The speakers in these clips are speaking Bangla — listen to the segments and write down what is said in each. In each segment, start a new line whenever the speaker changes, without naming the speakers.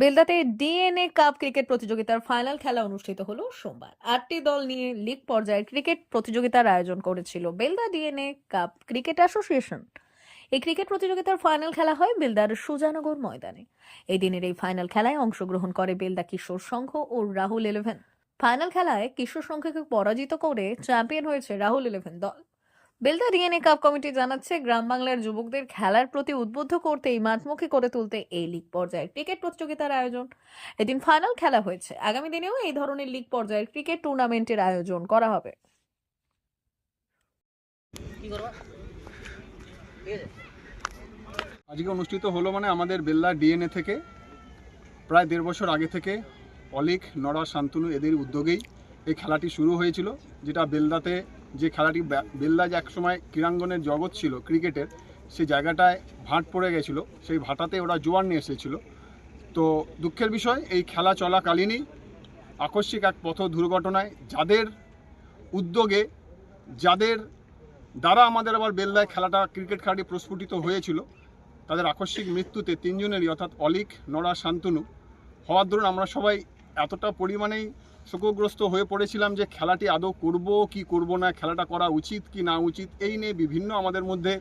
বেলদাতে ডিএনএ কাপ ক্রিকেট প্রতিযোগিতার ফাইনাল খেলা অনুষ্ঠিত হলো সোমবার। আটটি দল নিয়ে লিগ পর্যায়ের ক্রিকেট প্রতিযোগিতার আয়োজন করেছিল Belda DNA cup cricket association. এই ক্রিকেট প্রতিযোগিতার ফাইনাল খেলা হয় বেলদার সুজানগর ময়দানে। এই দিনের এই ফাইনাল খেলায় অংশগ্রহণ করে বেলদা কিশোর সংঘ ও রাহুল ইলেভেন ফাইনাল খেলায় কিশোর সংঘকে পরাজিত করে চ্যাম্পিয়ন হয়েছে রাহুল ইলেভেন দল। বেলদা ডিএনএ কাপ কমিটি জানাচ্ছে গ্রাম বাংলার যুবকদের খেলার প্রতি উদ্বুদ্ধ করতে এই মাঠমুখী করে তুলতে এই লিগ পর্যায়ের ক্রিকেট প্রতিযোগিতার আয়োজন। এদিন ফাইনাল খেলা হয়েছে। আগামী দিনেও এই ধরনের লিগ পর্যায়ের ক্রিকেট টুর্নামেন্টের আয়োজন করা হবে।
আজকে অনুষ্ঠিত হলো মানে আমাদের বেল্লা ডিএনএ থেকে প্রায় দেড় বছর আগে থেকে অলিক নড়া শান্তনু এদের উদ্যোগেই এই খেলাটি শুরু হয়েছিল যেটা বেলদাতে যে খেলাটি বে- বেলদা যে একসময় ক্রীড়াঙ্গনের জগৎ ছিল, ক্রিকেটের সেই জায়গাটায় ভাট পড়ে গেছিল, সেই ভাটাতে ওরা জোয়ার নিয়ে এসেছিল। তো দুঃখের বিষয়, এই খেলা চলাকালীনই আকস্মিক এক পথ দুর্ঘটনায় যাদের উদ্যোগে, যাদের দ্বারা আমাদের আবার বেলদায় খেলাটা, ক্রিকেট খেলাটি প্রস্ফুটিত হয়েছিল, তাদের আকস্মিক মৃত্যুতে তিনজনেরই, অর্থাৎ অলিক, নড়া, শান্তনু, হওয়ার দরুন আমরা সবাই এতটা পরিমাণেই শোকগ্রস্ত হয়ে পড়েছিলাম যে খেলাটি আদৌ করব, কি করব না, খেলাটা করা উচিত কি না উচিত, এই নিয়ে বিভিন্ন আমাদের মধ্যে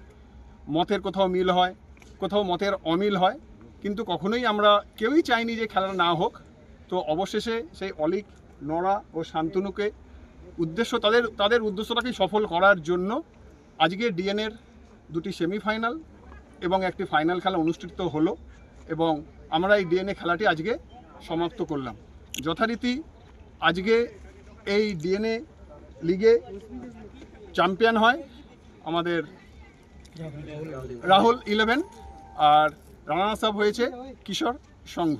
মতের কোথাও মিল হয়, কোথাও মতের অমিল হয়। কিন্তু কখনোই আমরা কেউই চাইনি যে খেলাটা না হোক। তো অবশেষে সেই অলিক, নড়া ও শান্তনুকে উদ্দেশ্য তাদের তাদের উদ্দেশ্যটাকে সফল করার জন্য আজকে ডিএনএর দুটি সেমিফাইনাল এবং একটি ফাইনাল খেলা অনুষ্ঠিত হলো এবং আমরা এই ডিএনএ খেলাটি আজকে সমাপ্ত করলাম। যথারীতি আজকে এই ডিএনএ লিগে চ্যাম্পিয়ন হয় আমাদের রাহুল ইলেভেন আর রানার্স আপ হয়েছে কিশোর সংঘ।